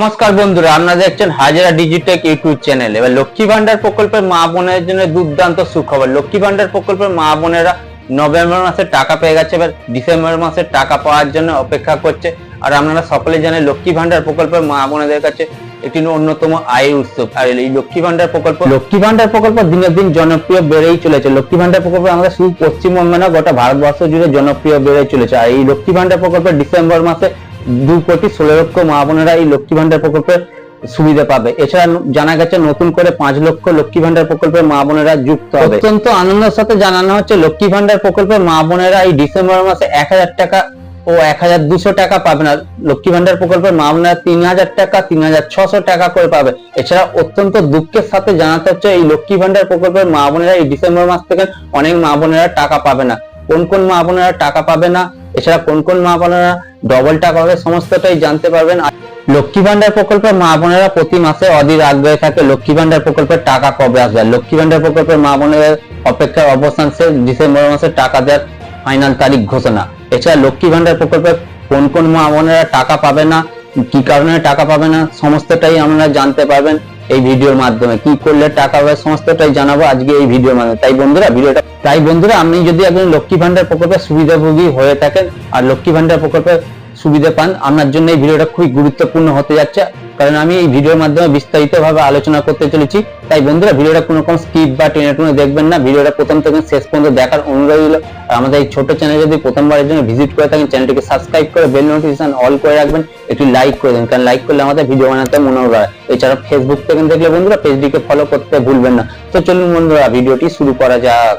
নমস্কার বন্ধুরা, আপনারা দেখছেন হাজারা ডিজিটেক ইউটিউব চ্যানেল। এবার লক্ষ্মী ভান্ডার প্রকল্পের মা বোনের জন্য দুর্দান্ত সুখবর। লক্ষ্মী ভান্ডার প্রকল্পের মা বোনেরা নভেম্বর মাসে টাকা পেয়ে গেছে, এবার ডিসেম্বর মাসে টাকা পাওয়ার জন্য অপেক্ষা করছে। আর আপনারা সকলে জানেন, লক্ষ্মী ভান্ডার প্রকল্পের মা বোনেদের কাছে একটি অন্যতম আয়ের উৎসব আর এই লক্ষ্মী ভান্ডার প্রকল্প লক্ষ্মী ভান্ডার প্রকল্প দিনের দিন জনপ্রিয় বেড়েই চলেছে। লক্ষ্মী ভান্ডার প্রকল্প আমাদের শুধু পশ্চিমবঙ্গে না গোটা ভারতবর্ষ জুড়ে জনপ্রিয় বেড়ে চলেছে। আর এই লক্ষ্মী ভান্ডার প্রকল্প ডিসেম্বর মাসে দু কোটি ষোলো লক্ষ মা বোনেরা এই লক্ষ্মী ভান্ডার প্রকল্পের সুবিধা পাবে। এছাড়া জানা গেছে নতুন করে পাঁচ লক্ষ লক্ষ্মী ভান্ডার প্রকল্পে মা বোনেরা যুক্ত হবে। অত্যন্ত আনন্দের সাথে জানানো হচ্ছে, লক্ষ্মী ভান্ডার প্রকল্পে মা বোনেরা এই ডিসেম্বর মাসে এক হাজার টাকা ও এক হাজার দুশো টাকা পাবে না। লক্ষ্মী ভান্ডার প্রকল্পের মা বোনেরা তিন হাজার টাকা, তিন হাজার ছশো টাকা করে পাবে। এছাড়া অত্যন্ত দুঃখের সাথে জানাতে হচ্ছে, এই লক্ষ্মী ভান্ডার প্রকল্পের মা বোনেরা এই ডিসেম্বর মাস থেকে অনেক মা বোনেরা টাকা পাবে না। কোন কোন মা বোনেরা টাকা পাবে না? এছাড়া কোন কোন মা বোনেরা ডবল টাকা পাবে সমস্তটাই জানতে পারবেন। লক্ষ্মী ভান্ডার প্রকল্পের মা বোনেরা প্রতি মাসে অধীর আগ্রহে থাকে লক্ষ্মী ভান্ডার প্রকল্পের টাকা কবে আসবে। লক্ষ্মী ভান্ডার প্রকল্পের মা বোনের অপেক্ষার অবস্থান শেষ ডিসেম্বর মাসে টাকা দেওয়ার ফাইনাল তারিখ ঘোষণা। এছাড়া লক্ষ্মী ভান্ডার প্রকল্পে কোন কোন মা বোনেরা টাকা পাবে না, কি কারণে টাকা পাবে না, সমস্তটাই আপনারা জানতে পারবেন। এই ভিডিওর মাধ্যমে। কি করলে টাকা হবে সমস্তটাই জানাব আজকে এই ভিডিওর মাধ্যমে। তাই বন্ধুরা, ভিডিওটা তাই বন্ধুরা, আপনি যদি একজন লক্ষ্মী ভান্ডার প্রকল্পের সুবিধাভোগী হয়ে থাকেন আর লক্ষ্মী ভান্ডার প্রকল্পের সুবিধা পান, আপনার জন্য এই ভিডিওটা খুবই গুরুত্বপূর্ণ হতে যাচ্ছে। কারণ আমি এই ভিডিওর মাধ্যমে বিস্তারিত ভাবে আলোচনা করতে চলেছি। তাই বন্ধুরা, ভিডিওটা কোনো কোনো স্কিপ বা টেনে টুনে দেখবেন না। ভিডিওটা প্রথম থেকে শেষ পর্যন্ত দেখার অনুরোধ রইল। আর আমাদের এই ছোট চ্যানেল যদি প্রথমবারের জন্য ভিজিট করে থাকেন চ্যানেলটিকে সাবস্ক্রাইব করে বেল নোটিফিকেশন অল করে রাখবেন। একটি লাইক করে দেন, কারণ লাইক করলে আমাদের ভিডিও বানাতে মনে হয় এছাড়া ফেসবুক থেকে দেখলে বন্ধুরা পেজটিকে ফলো করতে ভুলবেন না। তো চলুন বন্ধুরা, ভিডিওটি শুরু করা যাক।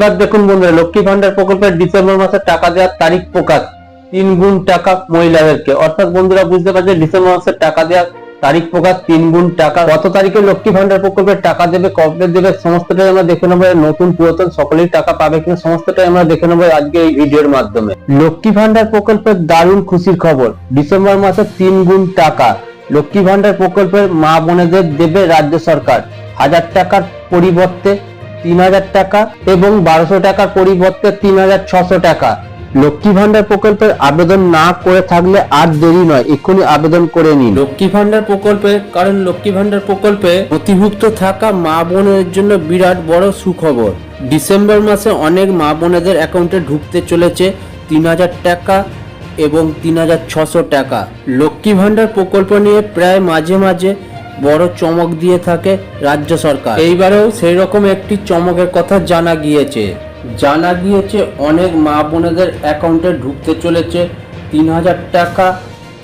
এবার দেখুন বন্ধুরা, লক্ষ্মী ভান্ডার প্রকল্পের ডিসেম্বর মাসে টাকা দেওয়ার তারিখ প্রকাশ। তিন গুণ টাকা মহিলাদেরকে। অর্থাৎ বন্ধুরা, বুঝতে পারছেন, ডিসেম্বর মাসে টাকা দেওয়ার তারিখ প্রকাশ, তিন গুণ টাকা। কত তারিখে লক্ষ্মী ভান্ডার প্রকল্পের টাকা দেবে কবে দেবে, সমস্তটাই আমরা দেখে নেব। নতুন পুরাতন সকলেই টাকা পাবে কিনা, সমস্তটাই আমরা দেখে নেব আজকে এই ভিডিওর মাধ্যমে। লক্ষ্মী ভান্ডার প্রকল্পের দারুণ খুশির খবর, ডিসেম্বর মাসে তিন গুণ টাকা। লক্ষ্মী ভান্ডার প্রকল্পের মা বোনেদের দেবে রাজ্য সরকার। হাজার টাকার পরিবর্তে তিন হাজার টাকা এবং বারোশো টাকার পরিবর্তে তিন হাজার ছশো টাকা। লক্ষ্মী ভান্ডার প্রকল্পের আবেদন না করে থাকলে আর দেরি নয়, এক্ষুনি আবেদন করে নিন। লক্ষ্মী ভান্ডার প্রকল্পে, কারণ লক্ষ্মী ভান্ডার প্রকল্পে নথিভুক্ত থাকা মা বোনের জন্য বিরাট বড় সুখবর। ডিসেম্বর মাসে অনেক মা বোনেদের অ্যাকাউন্টে ঢুকতে চলেছে তিন হাজার টাকা এবং তিন হাজার ছশো টাকা। লক্ষ্মী ভান্ডার প্রকল্প নিয়ে প্রায় মাঝে মাঝে বড় চমক দিয়ে থাকে রাজ্য সরকার। এইবারেও সেই রকম একটি চমকের কথা জানা গিয়েছে। জানা গিয়েছে অনেক মা বোনেদের অ্যাকাউন্টে ঢুকতে চলেছে তিন হাজার টাকা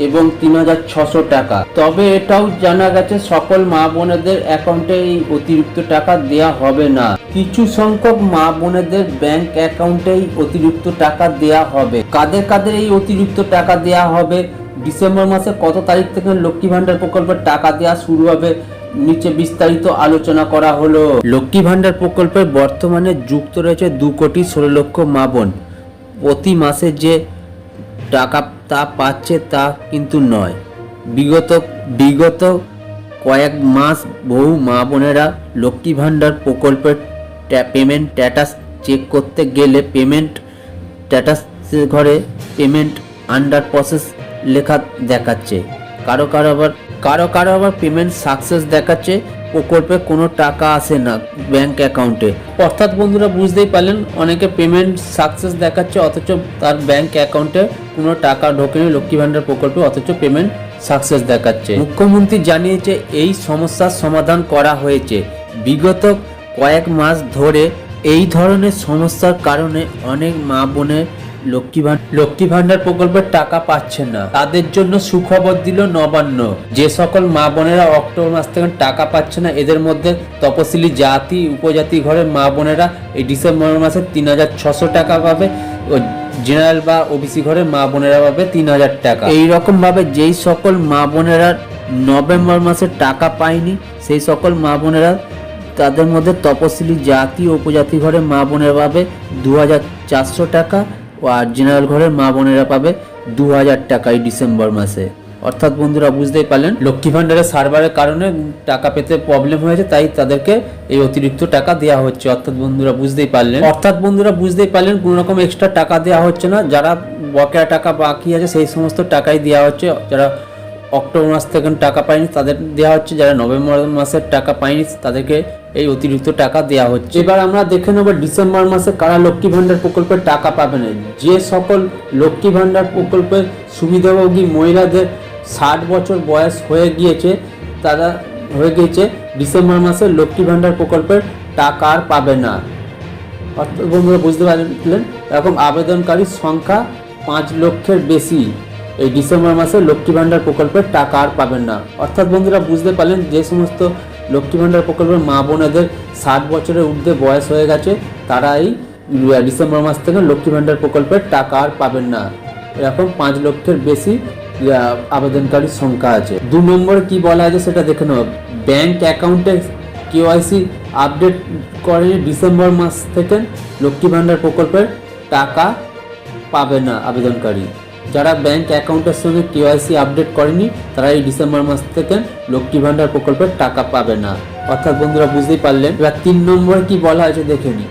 এবং তিন হাজার ছশো টাকা। তবে এটাও জানা গেছে সকল মা বোনেদের অ্যাকাউন্টে এই অতিরিক্ত টাকা দেয়া হবে না। কিছু সংখ্যক মা বোনেদের ব্যাংক অ্যাকাউন্টেই অতিরিক্ত টাকা দেয়া হবে। কাদের কাদের এই অতিরিক্ত টাকা দেয়া হবে ডিসেম্বর মাসে কত তারিখ থেকে লক্ষ্মী ভান্ডার প্রকল্পের টাকা দেওয়া শুরু হবে, নিচে বিস্তারিত আলোচনা করা হলো। লক্ষ্মী ভান্ডার প্রকল্পে বর্তমানে যুক্ত রয়েছে দু কোটি ষোলো লক্ষ মা বোন। প্রতি মাসে যে টাকা তা পাচ্ছে তা কিন্তু নয়। বিগত বিগত কয়েক মাস বহু মা বোনেরা লক্ষ্মী ভান্ডার প্রকল্পের পেমেন্ট স্ট্যাটাস চেক করতে গেলে পেমেন্ট স্ট্যাটাস ঘরে পেমেন্ট আন্ডার প্রসেস লেখা দেখাচ্ছে। কারও কারও আবার, কারও কারও আবার পেমেন্ট সাকসেস দেখাচ্ছে প্রকল্পে কোনো টাকা আসে না ব্যাংক অ্যাকাউন্টে অর্থাৎ বন্ধুরা বুঝতেই পারলেন, অনেকে পেমেন্ট সাকসেস দেখাচ্ছে, অথচ তার ব্যাংক অ্যাকাউন্টে কোনো টাকা ঢোকেনি লক্ষ্মী ভান্ডার প্রকল্পে, অথচ পেমেন্ট সাকসেস দেখাচ্ছে। মুখ্যমন্ত্রী জানিয়েছে, এই সমস্যার সমাধান করা হয়েছে। বিগত কয়েক মাস ধরে এই ধরনের সমস্যার কারণে অনেক মা বোনের লক্ষ্মী লক্ষ্মী প্রকল্পের টাকা পাচ্ছে না। তাদের জন্য সুখবর দিল নবান্ন। যে সকল মা বোনেরা অক্টোবর মাস থেকে টাকা পাচ্ছে না, এদের মধ্যে তপশিলি জাতি, উপজাতি ঘরের মা বোনেরা এই ডিসেম্বর মাসে তিন হাজার ছশো টাকা পাবে জেনারেল বা ওবিসি ঘরের মা বোনেরা পাবে তিন হাজার টাকা। এই রকম ভাবে যেই সকল মা বোনেরা নভেম্বর মাসে টাকা পায়নি, সেই সকল মা বোনেরা তাদের মধ্যে তপশিলি জাতি, উপজাতি ঘরে মা বোনেরা পাবে দু হাজার চারশো টাকা। আর জেনারেল ঘরের মা বোনেরা পাবে দু হাজার টাকা এই ডিসেম্বর মাসে। অর্থাৎ বন্ধুরা বুঝতেই পারলেন, লক্ষ্মী ভান্ডারের সার্ভারের কারণে টাকা পেতে প্রবলেম হয়েছে, তাই তাদেরকে এই অতিরিক্ত টাকা দেওয়া হচ্ছে। অর্থাৎ বন্ধুরা বুঝতেই পারলেন। অর্থাৎ বন্ধুরা বুঝতেই পারলেন, কোনো রকম এক্সট্রা টাকা দেওয়া হচ্ছে না। যারা বকেয়া টাকা বাকি আছে, সেই সমস্ত টাকাই দেওয়া হচ্ছে। যারা অক্টোবর মাস থেকে টাকা পায়নি, তাদের দেওয়া হচ্ছে। যারা নভেম্বর মাসের টাকা পায়নি, তাদেরকে এই অতিরিক্ত টাকা দেওয়া হচ্ছে। এবার আমরা দেখে নেব ডিসেম্বর মাসে কারা লক্ষ্মী ভান্ডার প্রকল্পের টাকা পাবে না। যে সকল লক্ষ্মী ভান্ডার প্রকল্পের সুবিধাভোগী মহিলাদের ষাট বছর বয়স হয়ে গিয়েছে, তারা হয়ে গিয়েছে, ডিসেম্বর মাসে লক্ষ্মী ভান্ডার প্রকল্পের টাকা আর পাবে না। অর্থাৎ বন্ধুরা বুঝতে পারলেন? এরকম আবেদনকারীর সংখ্যা পাঁচ লক্ষের বেশি। এই ডিসেম্বর মাসে লক্ষ্মী ভাণ্ডার প্রকল্পের টাকা আর পাবেন না। অর্থাৎ বন্ধুরা বুঝতে পারলেন? যে সমস্ত লক্ষ্মী ভাণ্ডার প্রকল্পের মা বোনেদের ষাট বছরের ঊর্ধ্বে বয়স হয়ে গেছে তারা এই ডিসেম্বর মাস থেকে লক্ষ্মী ভাণ্ডার প্রকল্পের টাকা আর পাবেন না। এরকম পাঁচ লক্ষের বেশি আবেদনকারীর সংখ্যা আছে। দু নম্বরে কি বলা আছে সেটা দেখে নেব ব্যাংক অ্যাকাউন্টে কেওয়াইসি আপডেট করেনি ডিসেম্বর মাস থেকে লক্ষ্মী ভাণ্ডার প্রকল্পের টাকা পাবে না আবেদনকারী। যারা ব্যাংক অ্যাকাউন্টের সঙ্গে কেওয়াইসি আপডেট করেনি, তারা এই ডিসেম্বর মাস থেকে লক্ষ্মী ভাণ্ডার প্রকল্পের টাকা পাবে না। অর্থাৎ বন্ধুরা বুঝতেই পারলেন, এবার তিন নম্বরে কি বলা হয়েছে দেখে নিই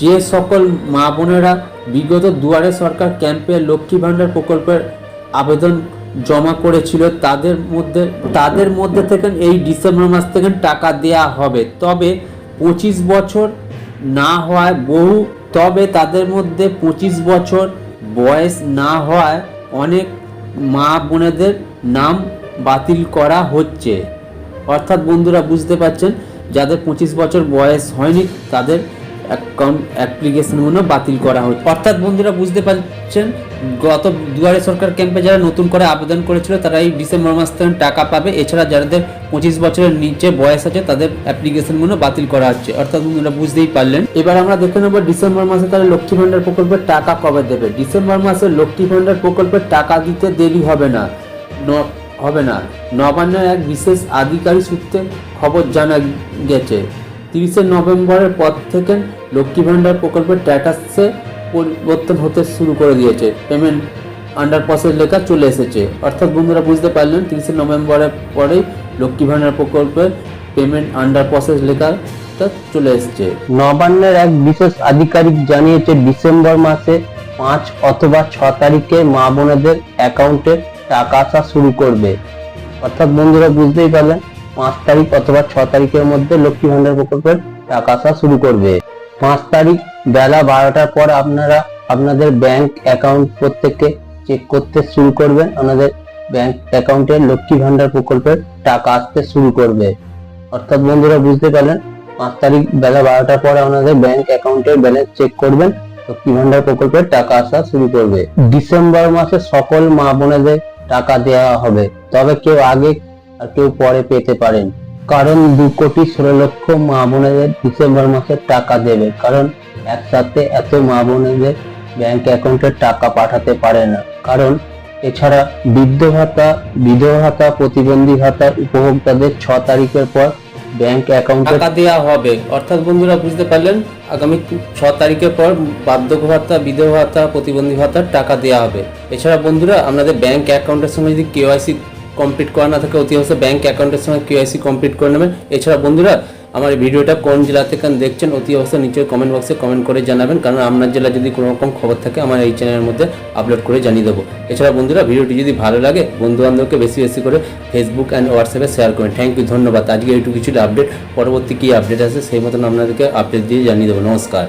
যে সকল মা বোনেরা বিগত দুয়ারে সরকার ক্যাম্পে লক্ষ্মী ভাণ্ডার প্রকল্পের আবেদন জমা করেছিল, তাদের মধ্যে তাদের মধ্যে থেকে এই ডিসেম্বর মাস থেকে টাকা দেয়া হবে। তবে পঁচিশ বছর না হওয়ায় বহু, তবে তাদের মধ্যে পঁচিশ বছর বয়স না হওয়ায় অনেক মা বোনেদের নাম বাতিল করা হচ্ছে। অর্থাৎ বন্ধুরা বুঝতে পারছেন, যাদের পঁচিশ বছর বয়স হয়নি, তাদের অ্যাকাউন্ট অ্যাপ্লিকেশনগুলো বাতিল করা হচ্ছে। অর্থাৎ বন্ধুরা বুঝতে পারছেন গত দুয়ারে সরকার ক্যাম্পে যারা নতুন করে আবেদন করেছিল তারা এই ডিসেম্বর মাস থেকে টাকা পাবে। এছাড়া যাদের পঁচিশ বছরের নিচে বয়স আছে, তাদের অ্যাপ্লিকেশনগুলো বাতিল করা হচ্ছে। অর্থাৎ বন্ধুরা, বুঝতেই পারলেন। এবার আমরা দেখে নেব ডিসেম্বর মাসে তারা লক্ষ্মী ভাণ্ডার প্রকল্পের টাকা কবে দেবে। ডিসেম্বর মাসে লক্ষ্মী ভাণ্ডার প্রকল্পের টাকা দিতে দেরি হবে না। হবে না। নবান্নের এক বিশেষ আধিকারিক সূত্রে খবর জানা গেছে, তিরিশে নভেম্বরের পর থেকে লক্ষ্মী ভাণ্ডার প্রকল্পের স্ট্যাটাসে পরিবর্তন হতে শুরু করে দিয়েছে। পেমেন্ট আন্ডার প্রসেস লেখা চলে এসেছে। অর্থাৎ বন্ধুরা বুঝতে পারলেন, তিরিশে নভেম্বরের পরেই লক্ষ্মী ভাণ্ডার প্রকল্পের পেমেন্ট আন্ডার প্রসেস লেখাটা চলে এসেছে। নবান্নের এক বিশেষ আধিকারিক জানিয়েছে, ডিসেম্বর মাসে পাঁচ অথবা ছ তারিখে মা বোনেদের অ্যাকাউন্টে টাকা আসা শুরু করবে। অর্থাৎ বন্ধুরা বুঝতেই পারলেন, পাঁচ তারিখ অথবা ছ তারিখের মধ্যে লক্ষ্মী ভান্ডার প্রকল্পের টাকা আসা শুরু করবে। পাঁচ তারিখ বেলা বারোটার পর আপনারা আপনাদের ব্যাংক অ্যাকাউন্ট প্রত্যেককে চেক করতে শুরু করবেন। আপনাদের ব্যাংক অ্যাকাউন্টে লক্ষ্মী ভান্ডার প্রকল্পের টাকা আসতে শুরু করবে। অর্থাৎ বন্ধুরা, বুঝতে পারলেন? পাঁচ তারিখ বেলা বারোটার পর আপনাদের ব্যাংক অ্যাকাউন্টের ব্যালেন্স চেক করবেন। লক্ষ্মী ভান্ডার প্রকল্পের টাকা আসা শুরু করবে। ডিসেম্বর মাসে সকল মা বোনেদের টাকা দেওয়া হবে। তবে কেউ আগে আর কেউ পরে পেতে পারেন। কারণ দু কোটি ষোলো লক্ষ মা বোনেদের ডিসেম্বর মাসে টাকা দেবে। কারণ একসাথে এত মা বোনেদের ব্যাংক অ্যাকাউন্টে টাকা পাঠাতে পারে না। কারণ এছাড়া বৃদ্ধ ভাতা, বিধবা ভাতা, প্রতিবন্ধী ভাতা উপভোক্তাদের ছ তারিখের পর ব্যাংক অ্যাকাউন্টে টাকা দেওয়া হবে। অর্থাৎ বন্ধুরা, বুঝতে পারলেন? আগামী ছ তারিখের পর বার্ধক্য ভাতা, বিধবা ভাতা, প্রতিবন্ধী ভাতার টাকা দেওয়া হবে। এছাড়া বন্ধুরা আপনাদের ব্যাংক অ্যাকাউন্টের সঙ্গে যদি কেওয়াইসি কমপ্লিট করা না থাকে, অতি অবশ্যই ব্যাংক অ্যাকাউন্টের সঙ্গে কেওয়াইসি কমপ্লিট করে নেবেন। এছাড়া বন্ধুরা আমার ভিডিওটা কোন জেলা থেকে দেখছেন, অতি অবশ্যই নিচে কমেন্ট বক্সে কমেন্ট করে জানাবেন, কারণ আপনার জেলা যদি কোনো রকম খবর থাকে, আমার এই চ্যানেলের মধ্যে আপলোড করে জানিয়ে দেবো। এছাড়া বন্ধুরা, ভিডিওটি যদি ভালো লাগে, বন্ধুবান্ধবকে বেশি বেশি করে ফেসবুক অ্যান্ড হোয়াটসঅ্যাপে শেয়ার করেন থ্যাংক ইউ ধন্যবাদ। আজকে এইটুকু কিছুটা আপডেট পরবর্তী কী আপডেট আছে, সেই মতন আপনাদেরকে আপডেট দিয়ে জানিয়ে দেবো। নমস্কার।